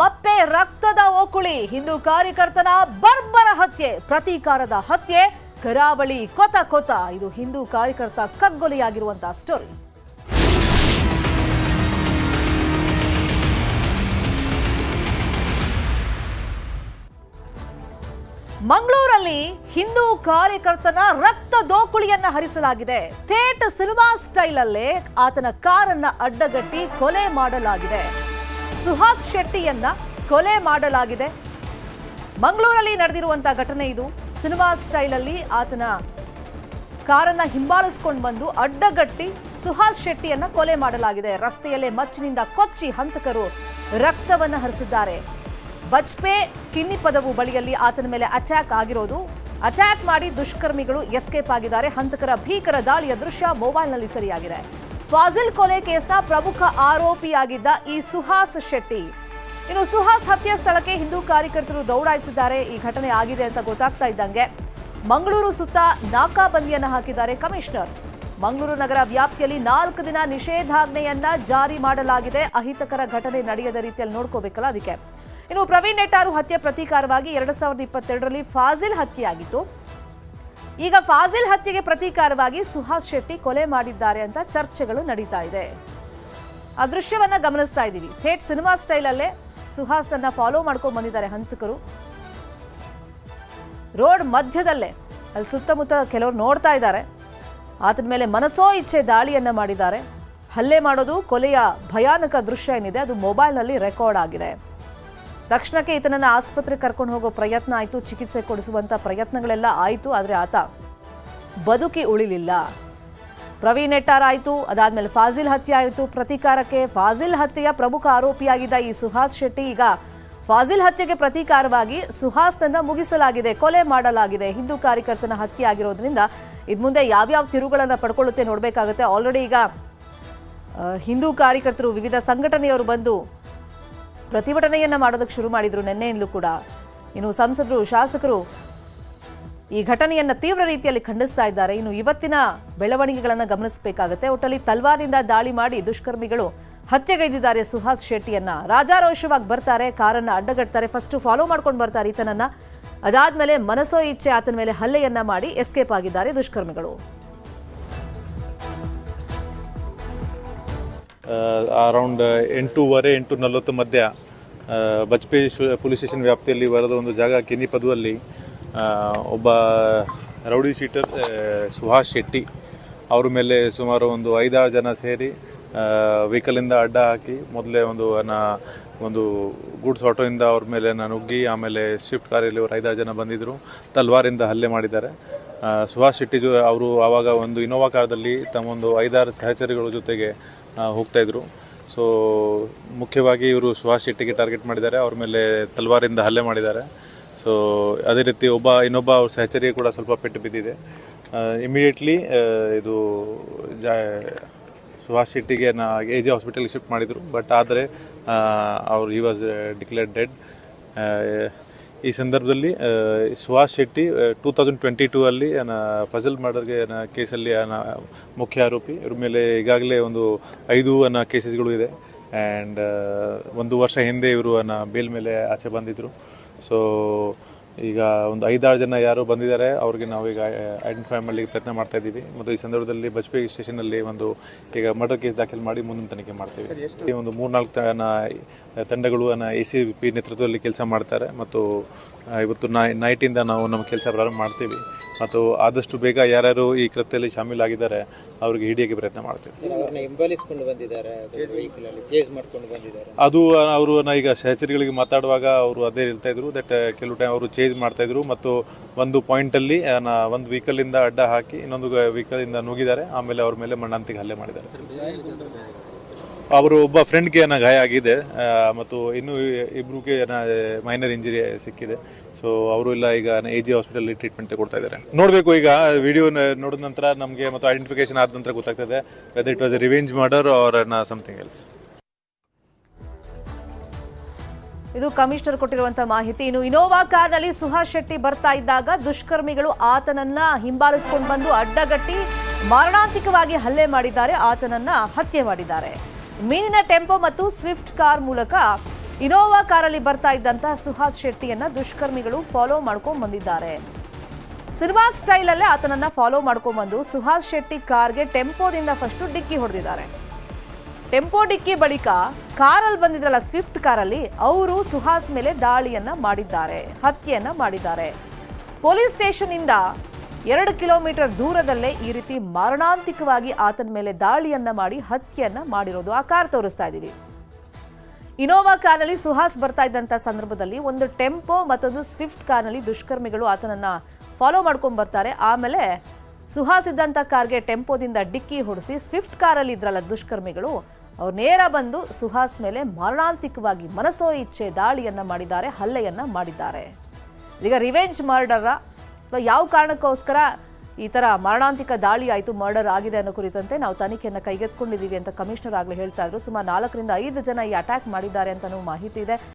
ಮತ್ತೆ ರಕ್ತದ ಓಕುಳಿ. ಹಿಂದೂ ಕಾರ್ಯಕರ್ತನ ಬರ್ಬರ ಹತ್ಯೆ, ಪ್ರತೀಕಾರದ ಹತ್ಯೆ, ಕರಾವಳಿ ಕೊತ ಕೊತ. ಇದು ಹಿಂದೂ ಕಾರ್ಯಕರ್ತ ಕಗ್ಗೊಲೆಯಾಗಿರುವಂತಹ ಸ್ಟೋರಿ ಮಂಗಳೂರಲ್ಲಿ ಹಿಂದೂ ಕಾರ್ಯಕರ್ತನ ರಕ್ತ ದೋಕುಳಿಯನ್ನ ಹರಿಸಲಾಗಿದೆ. ಥೇಟ್ ಸಿನಿಮಾ ಸ್ಟೈಲ್ ಅಲ್ಲೇ ಆತನ ಕಾರನ್ನ ಅಡ್ಡಗಟ್ಟಿ ಕೊಲೆ ಮಾಡಲಾಗಿದೆ. ಸುಹಾಸ್ ಶೆಟ್ಟಿಯನ್ನ ಕೊಲೆ ಮಾಡಲಾಗಿದೆ. ಮಂಗಳೂರಲ್ಲಿ ನಡೆದಿರುವಂತಹ ಘಟನೆ ಇದು. ಸಿನಿಮಾ ಸ್ಟೈಲ್ ಅಲ್ಲಿ ಆತನ ಕಾರನ್ನ ಹಿಂಬಾಲಿಸ್ಕೊಂಡು ಬಂದು ಅಡ್ಡಗಟ್ಟಿ ಸುಹಾಸ್ ಶೆಟ್ಟಿಯನ್ನ ಕೊಲೆ ಮಾಡಲಾಗಿದೆ. ರಸ್ತೆಯಲ್ಲೇ ಮಚ್ಚಿನಿಂದ ಕೊಚ್ಚಿ ಹಂತಕರು ರಕ್ತವನ್ನ ಹರಿಸಿದ್ದಾರೆ. ಬಜ್ಪೆ ಕಿನ್ನಿ ಪದವು ಬಳಿಯಲ್ಲಿ ಆತನ ಮೇಲೆ ಅಟ್ಯಾಕ್ ಆಗಿರೋದು. ಅಟ್ಯಾಕ್ ಮಾಡಿ ದುಷ್ಕರ್ಮಿಗಳು ಎಸ್ಕೇಪ್ ಆಗಿದ್ದಾರೆ. ಹಂತಕರ ಭೀಕರ ದಾಳಿಯ ದೃಶ್ಯ ಮೊಬೈಲ್ನಲ್ಲಿ ಸರಿಯಾಗಿದೆ. ಫಾಜಿಲ್ ಕೊಲೆ ಕೇಸ್ನ ಪ್ರಮುಖ ಆರೋಪಿಯಾಗಿದ್ದ ಈ ಸುಹಾಸ್ ಶೆಟ್ಟಿ. ಇನ್ನು ಸುಹಾಸ್ ಹತ್ಯೆ ಸ್ಥಳಕ್ಕೆ ಹಿಂದೂ ಕಾರ್ಯಕರ್ತರು ದೌಡಾಯಿಸಿದ್ದಾರೆ. ಈ ಘಟನೆ ಆಗಿದೆ ಅಂತ ಗೊತ್ತಾಗ್ತಾ ಇದ್ದಂಗೆ ಮಂಗಳೂರು ಸುತ್ತ ನಾಕಾಬಂದಿಯನ್ನು ಹಾಕಿದ್ದಾರೆ ಕಮಿಷನರ್. ಮಂಗಳೂರು ನಗರ ವ್ಯಾಪ್ತಿಯಲ್ಲಿ ನಾಲ್ಕು ದಿನ ನಿಷೇಧಾಜ್ಞೆಯನ್ನ ಜಾರಿ ಮಾಡಲಾಗಿದೆ. ಅಹಿತಕರ ಘಟನೆ ನಡೆಯದ ರೀತಿಯಲ್ಲಿ ನೋಡ್ಕೋಬೇಕಲ್ಲ ಅದಕ್ಕೆ. ಇನ್ನು ಪ್ರವೀಣ್ ನೆಟ್ಟಾರು ಹತ್ಯೆ ಪ್ರತೀಕಾರವಾಗಿ ಎರಡ್ ಸಾವಿರದ ಇಪ್ಪತ್ತೆರಡರಲ್ಲಿ ಫಾಜಿಲ್ ಹತ್ಯೆಯಾಗಿತ್ತು. ಈಗ ಫಾಜಿಲ್ ಹತ್ಯೆಗೆ ಪ್ರತೀಕಾರವಾಗಿ ಸುಹಾಸ್ ಶೆಟ್ಟಿ ಕೊಲೆ ಮಾಡಿದ್ದಾರೆ ಅಂತ ಚರ್ಚೆಗಳು ನಡೀತಾ ಇದೆ. ಆ ದೃಶ್ಯವನ್ನ ಗಮನಿಸ್ತಾ ಇದ್ದೀವಿ. ಥೇಟ್ ಸಿನಿಮಾ ಸ್ಟೈಲ್ ಅಲ್ಲೇ ಸುಹಾಸ್ ಅನ್ನ ಫಾಲೋ ಮಾಡ್ಕೊಂಡು ಬಂದಿದ್ದಾರೆ ಹಂತಕರು. ರೋಡ್ ಮಧ್ಯದಲ್ಲೇ, ಅಲ್ಲಿ ಸುತ್ತಮುತ್ತ ಕೆಲವರು ನೋಡ್ತಾ ಇದ್ದಾರೆ. ಆತನ ಮೇಲೆ ಮನಸೋ ಇಚ್ಛೆ ದಾಳಿಯನ್ನ ಮಾಡಿದ್ದಾರೆ. ಹಲ್ಲೆ ಮಾಡೋದು ಕೊಲೆಯ ಭಯಾನಕ ದೃಶ್ಯ ಏನಿದೆ, ಅದು ಮೊಬೈಲ್ನಲ್ಲಿ ರೆಕಾರ್ಡ್ ಆಗಿದೆ. ತಕ್ಷಣಕ್ಕೆ ಈತನನ್ನು ಆಸ್ಪತ್ರೆಗೆ ಕರ್ಕೊಂಡು ಹೋಗೋ ಪ್ರಯತ್ನ ಆಯಿತು, ಚಿಕಿತ್ಸೆ ಕೊಡಿಸುವಂತ ಪ್ರಯತ್ನಗಳೆಲ್ಲ ಆಯಿತು, ಆದರೆ ಆತ ಬದುಕಿ ಉಳಿಲಿಲ್ಲ. ಪ್ರವೀಣ್ ನೆಟ್ಟಾರ್ ಆಯಿತು, ಅದಾದ್ಮೇಲೆ ಫಾಜಿಲ್ ಹತ್ಯೆ ಆಯಿತು. ಪ್ರತೀಕಾರಕ್ಕೆ ಫಾಜಿಲ್ ಹತ್ಯೆಯ ಪ್ರಮುಖ ಆರೋಪಿಯಾಗಿದ್ದ ಈ ಸುಹಾಸ್ ಶೆಟ್ಟಿ ಈಗ ಫಾಜಿಲ್ ಹತ್ಯೆಗೆ ಪ್ರತೀಕಾರವಾಗಿ ಸುಹಾಸ್ನನ್ನ ಮುಗಿಸಲಾಗಿದೆ, ಕೊಲೆ ಮಾಡಲಾಗಿದೆ. ಹಿಂದೂ ಕಾರ್ಯಕರ್ತನ ಹತ್ಯೆ ಆಗಿರೋದ್ರಿಂದ ಇದ್ ಮುಂದೆ ಯಾವ್ಯಾವ ತಿರುಗಳನ್ನು ಪಡ್ಕೊಳ್ಳುತ್ತೆ ನೋಡಬೇಕಾಗುತ್ತೆ. ಆಲ್ರೆಡಿ ಈಗ ಹಿಂದೂ ಕಾರ್ಯಕರ್ತರು, ವಿವಿಧ ಸಂಘಟನೆಯವರು ಬಂದು ಪ್ರತಿಭಟನೆಯನ್ನ ಮಾಡೋದಕ್ಕೆ ಶುರು ಮಾಡಿದ್ರು ನಿನ್ನೆಯಿಂದಲೂ ಕೂಡ. ಇನ್ನು ಸಂಸದರು, ಶಾಸಕರು ಈ ಘಟನೆಯನ್ನ ತೀವ್ರ ರೀತಿಯಲ್ಲಿ ಖಂಡಿಸ್ತಾ ಇದ್ದಾರೆ. ಇನ್ನು ಇವತ್ತಿನ ಬೆಳವಣಿಗೆಗಳನ್ನ ಗಮನಿಸಬೇಕಾಗುತ್ತೆ. ಒಟ್ಟಲ್ಲಿ ತಲ್ವಾರಿಂದ ದಾಳಿ ಮಾಡಿ ದುಷ್ಕರ್ಮಿಗಳು ಹತ್ಯೆಗೈದಿದ್ದಾರೆ ಸುಹಾಸ್ ಶೆಟ್ಟಿಯನ್ನ. ರಾಜಾರೋಷವಾಗಿ ಬರ್ತಾರೆ, ಕಾರನ್ನ ಅಡ್ಡಗಟ್ತಾರೆ ಫಸ್ಟ್ ಫಾಲೋ ಮಾಡ್ಕೊಂಡು ಬರ್ತಾರೆ ಈತನನ್ನ. ಅದಾದ್ಮೇಲೆ ಮನಸೋ ಇಚ್ಛೆ ಆತನ ಮೇಲೆ ಹಲ್ಲೆಯನ್ನ ಮಾಡಿ ಎಸ್ಕೇಪ್ ಆಗಿದ್ದಾರೆ ದುಷ್ಕರ್ಮಿಗಳು. ಅರೌಂಡ್ ಎಂಟೂವರೆ ಎಂಟು ನಲವತ್ತು ಮಧ್ಯ ಬಜ್ಪೆ ಶು- ಪೊಲೀಸ್ ಸ್ಟೇಷನ್ ವ್ಯಾಪ್ತಿಯಲ್ಲಿ ಬರದ ಒಂದು ಜಾಗ ಕೆನಿ ಪದುವಲ್ಲಿ ಒಬ್ಬ ರೌಡಿ ಶೀಟರ್ ಸುಹಾಸ್ ಶೆಟ್ಟಿ ಅವ್ರ ಮೇಲೆ ಸುಮಾರು ಒಂದು ಐದಾರು ಜನ ಸೇರಿ ವೆಹಿಕಲಿಂದ ಅಡ್ಡ ಹಾಕಿ ಮೊದಲೇ ಒಂದು ನ ಒಂದು ಗೂಡ್ಸ್ ಆಟೋಯಿಂದ ಅವ್ರ ಮೇಲೆ ನಾನು ನುಗ್ಗಿ ಆಮೇಲೆ ಸ್ವಿಫ್ಟ್ ಕಾರಲ್ಲಿ ಅವರು ಐದಾರು ಜನ ಬಂದಿದ್ದರು ತಲ್ವಾರಿಂದ ಹಲ್ಲೆ ಮಾಡಿದ್ದಾರೆ. ಸುಹಾಸ್ ಶೆಟ್ಟಿ ಅವರು ಆವಾಗ ಒಂದು ಇನೋವಾ ಕಾರದಲ್ಲಿ ತಮ್ಮೊಂದು ಐದಾರು ಸಹಚರಿಗಳ ಜೊತೆಗೆ ಹೋಗ್ತಾಯಿದ್ರು ಸೊ ಮುಖ್ಯವಾಗಿ ಇವರು ಸುಹಾಸ್ ಶೆಟ್ಟಿಗೆ ಟಾರ್ಗೆಟ್ ಮಾಡಿದ್ದಾರೆ. ಅವ್ರ ಮೇಲೆ ತಲ್ವಾರಿಂದ ಹಲ್ಲೆ ಮಾಡಿದ್ದಾರೆ. ಸೊ ಅದೇ ರೀತಿ ಒಬ್ಬ, ಇನ್ನೊಬ್ಬ ಅವ್ರ ಸಹಚರಿಗೆ ಕೂಡ ಸ್ವಲ್ಪ ಪೆಟ್ಟು ಬಿದ್ದಿದೆ. ಇಮಿಡಿಯೇಟ್ಲಿ ಇದು, ಜಾ, ಸುಹಾಸ್ ಶೆಟ್ಟಿಗೆ ನಾ ಎ ಜಿ ಹಾಸ್ಪಿಟಲ್ಗೆ ಶಿಫ್ಟ್ ಮಾಡಿದರು. ಬಟ್ ಆದರೆ ಅವ್ರು ಈ ವಾಸ್ ಡಿಕ್ಲೇರ್ಡ್ ಡೆಡ್ ಈ ಸಂದರ್ಭದಲ್ಲಿ Suhas Shetty two thousand twenty two ಅಲ್ಲಿ ಫಜಲ್ ಮರ್ಡರ್ಗೆ ಕೇಸಲ್ಲಿ ಮುಖ್ಯ ಆರೋಪಿ, ಇವ್ರ ಮೇಲೆ ಈಗಾಗಲೇ ಒಂದು ಐದು ಅನ್ನ ಕೇಸಸ್ಗಳು ಇದೆ. ಆ್ಯಂಡ್ ಒಂದು ವರ್ಷ ಹಿಂದೆ ಇವರು ಅನ್ನ ಬೇಲ್ ಮೇಲೆ ಆಚೆ ಬಂದಿದ್ದರು ಸೊ ಈಗ ಒಂದು ಐದಾರು ಜನ ಯಾರು ಬಂದಿದ್ದಾರೆ ಅವ್ರಿಗೆ ನಾವು ಈಗ ಐಡೆಂಟಿಫೈ ಮಾಡಲಿಕ್ಕೆ ಪ್ರಯತ್ನ ಮಾಡ್ತಾ ಇದ್ದೀವಿ. ಮತ್ತು ಈ ಸಂದರ್ಭದಲ್ಲಿ ಬಜ್ಪೆ ಸ್ಟೇಷನಲ್ಲಿ ಒಂದು ಈಗ ಮರ್ಡರ್ ಕೇಸ್ ದಾಖಲು ಮಾಡಿ ಮುಂದಿನ ತನಿಖೆ ಮಾಡ್ತೀವಿ. ಈ ಒಂದು ಮೂರ್ನಾಲ್ಕು ತನ ತಂಡಗಳು ಎ ಸಿ ಪಿ ನೇತೃತ್ವದಲ್ಲಿ ಕೆಲಸ ಮಾಡ್ತಾರೆ. ಮತ್ತು ಇವತ್ತು ನೈ ನೈಟಿಂದ ನಾವು ನಮ್ಮ ಕೆಲಸ ಪ್ರಾರಂಭ ಮಾಡ್ತೀವಿ. ಮತ್ತು ಆದಷ್ಟು ಬೇಗ ಯಾರ್ಯಾರು ಈ ಕೃತ್ಯದಲ್ಲಿ ಶಾಮೀಲಾಗಿದ್ದಾರೆ ಅವ್ರಿಗೆ ಹಿಡಿಯೋಕ್ಕೆ ಪ್ರಯತ್ನ ಮಾಡ್ತೀವಿ. ಅದು ಅವರು ಈಗ ಸಹಚರಿಗಳಿಗೆ ಮಾತಾಡುವಾಗ ಅವರು ಅದೇ ಹೇಳ್ತಾ ಇದ್ರು. ದಟ್ ಕೆಲವು ಟೈಮ್ ಅವರು ಚೇಂಜ್ ಮಾಡ್ತಾ ಇದ್ರು. ಮತ್ತು ಒಂದು ಪಾಯಿಂಟಲ್ಲಿ ಒಂದು ವೆಹಿಕಲಿಂದ ಅಡ್ಡ ಹಾಕಿ ಇನ್ನೊಂದು ವೆಹಿಕಲಿಂದ ನುಗ್ಗಿದ್ದಾರೆ. ಆಮೇಲೆ ಅವ್ರ ಮೇಲೆ ಮಣ್ಣಂತಿಗೆ ಹಲ್ಲೆ ಮಾಡಿದ್ದಾರೆ. ಅವರು ಒಬ್ಬ ಫ್ರೆಂಡ್ಗೆ ಏನೋ ಗಾಯ ಆಗಿದೆ. ಮತ್ತು ಇನ್ನು ಇಬ್ರಿಗೆ ಮೈನರ್ ಇಂಜುರಿ ಸಿಕ್ಕಿದೆ. ಸೊ ಅವರು ಎಲ್ಲ ಈಗ ಎ ಜಿ ಹಾಸ್ಪಿಟಲ್ ಟ್ರೀಟ್ಮೆಂಟ್ ಕೊಡ್ತಾ ಇದ್ದಾರೆ. ನೋಡಬೇಕು ಈಗ ವಿಡಿಯೋ ನೋಡಿದ ನಂತರ ನಮಗೆ ಮತ್ತು ಐಡೆಂಟಿಫಿಕೇಶನ್ ಆದ ನಂತರ ಗೊತ್ತಾಗ್ತದೆ whether it was a revenge murder or something else ಇದು ಕಮಿಷನರ್ ಕೊಟ್ಟಿರುವಂತಹ ಮಾಹಿತಿ. ಇನ್ನು ಇನೋವಾ ಕಾರ್ನಲ್ಲಿ ಸುಹಾಸ್ ಶೆಟ್ಟಿ ಬರ್ತಾ ಇದ್ದಾಗ ದುಷ್ಕರ್ಮಿಗಳು ಆತನನ್ನ ಹಿಂಬಾಲಿಸಿಕೊಂಡು ಬಂದು ಅಡ್ಡಗಟ್ಟಿ ಮಾರಣಾಂತಿಕವಾಗಿ ಹಲ್ಲೆ ಮಾಡಿದ್ದಾರೆ, ಆತನನ್ನ ಹತ್ಯೆ ಮಾಡಿದ್ದಾರೆ. ಮೀನಿನ ಟೆಂಪೋ ಮತ್ತು ಸ್ವಿಫ್ಟ್ ಕಾರ್ ಮೂಲಕ ಇನೋವಾ ಕಾರಲ್ಲಿ ಬರ್ತಾ ಇದ್ದಂತಹ ಸುಹಾಸ್ ಶೆಟ್ಟಿಯನ್ನ ದುಷ್ಕರ್ಮಿಗಳು ಫಾಲೋ ಮಾಡ್ಕೊಂಡು ಬಂದಿದ್ದಾರೆ. ಸಿನಿಮಾ ಸ್ಟೈಲ್ ಅಲ್ಲೇ ಆತನನ್ನ ಫಾಲೋ ಮಾಡ್ಕೊಂಡು ಬಂದು ಸುಹಾಸ್ ಶೆಟ್ಟಿ ಕಾರ್ಗೆ ಟೆಂಪೋದಿಂದ ಫಸ್ಟ್ ಡಿಕ್ಕಿ ಹೊಡೆದಿದ್ದಾರೆ. ಟೆಂಪೋ ಡಿಕ್ಕಿ ಬಳಿಕ ಕಾರಲ್ಲಿ ಬಂದಿದ್ರಲ್ಲ ಸ್ವಿಫ್ಟ್ ಕಾರಲ್ಲಿ, ಅವರು ಸುಹಾಸ್ ಮೇಲೆ ದಾಳಿಯನ್ನ ಮಾಡಿದ್ದಾರೆ, ಹತ್ಯೆಯನ್ನ ಮಾಡಿದ್ದಾರೆ. ಪೊಲೀಸ್ ಸ್ಟೇಷನ್ ಇಂದ ಎರಡು ಕಿಲೋಮೀಟರ್ ದೂರದಲ್ಲೇ ಈ ರೀತಿ ಮಾರಣಾಂತಿಕವಾಗಿ ಆತನ ಮೇಲೆ ದಾಳಿಯನ್ನ ಮಾಡಿ ಹತ್ಯೆಯನ್ನ ಮಾಡಿರೋದು ಆ ಕಾರ್ ತೋರಿಸ್ತಾ ಇದ್ದೀವಿ. ಇನೋವಾ ಕಾರ್ನಲ್ಲಿ ಸುಹಾಸ್ ಬರ್ತಾ ಇದ್ದಂತ ಸಂದರ್ಭದಲ್ಲಿ ಒಂದು ಟೆಂಪೋ ಮತ್ತೊಂದು ಸ್ವಿಫ್ಟ್ ಕಾರ್ನಲ್ಲಿ ದುಷ್ಕರ್ಮಿಗಳು ಆತನನ್ನ ಫಾಲೋ ಮಾಡ್ಕೊಂಡು ಬರ್ತಾರೆ. ಆಮೇಲೆ ಸುಹಾಸ್ ಇದ್ದಂತ ಕಾರ್ಗೆ ಟೆಂಪೋದಿಂದ ಡಿಕ್ಕಿ ಹೊಡಿಸಿ ಸ್ವಿಫ್ಟ್ ಕಾರಲ್ಲಿ ಇದ್ರಲ್ಲ ದುಷ್ಕರ್ಮಿಗಳು ಅವ್ರು ನೇರ ಬಂದು ಸುಹಾಸ್ ಮೇಲೆ ಮಾರಣಾಂತಿಕವಾಗಿ ಮನಸೋ ಇಚ್ಛೆ ದಾಳಿಯನ್ನ ಮಾಡಿದ್ದಾರೆ, ಹಲ್ಲೆಯನ್ನ ಮಾಡಿದ್ದಾರೆ. ಈಗ ರಿವೆಂಜ್ ಮರ್ಡರ ಅಥವಾ ಯಾವ ಕಾರಣಕ್ಕೋಸ್ಕರ ಈ ತರ ಮಾರಣಾಂತಿಕ ದಾಳಿ ಆಯಿತು, ಮರ್ಡರ್ ಆಗಿದೆ ಅನ್ನೋ ಕುರಿತಂತೆ ನಾವು ತನಿಖೆಯನ್ನು ಕೈಗೆತ್ತಿಕೊಂಡಿದ್ದೀವಿ ಅಂತ ಕಮಿಷನರ್ ಆಗಲೇ ಹೇಳ್ತಾ ಇದ್ರು. ಸುಮಾರು ನಾಲ್ಕರಿಂದ ಐದು ಜನ ಈ ಅಟ್ಯಾಕ್ ಮಾಡಿದ್ದಾರೆ ಅಂತಲೂ ಮಾಹಿತಿ ಇದೆ.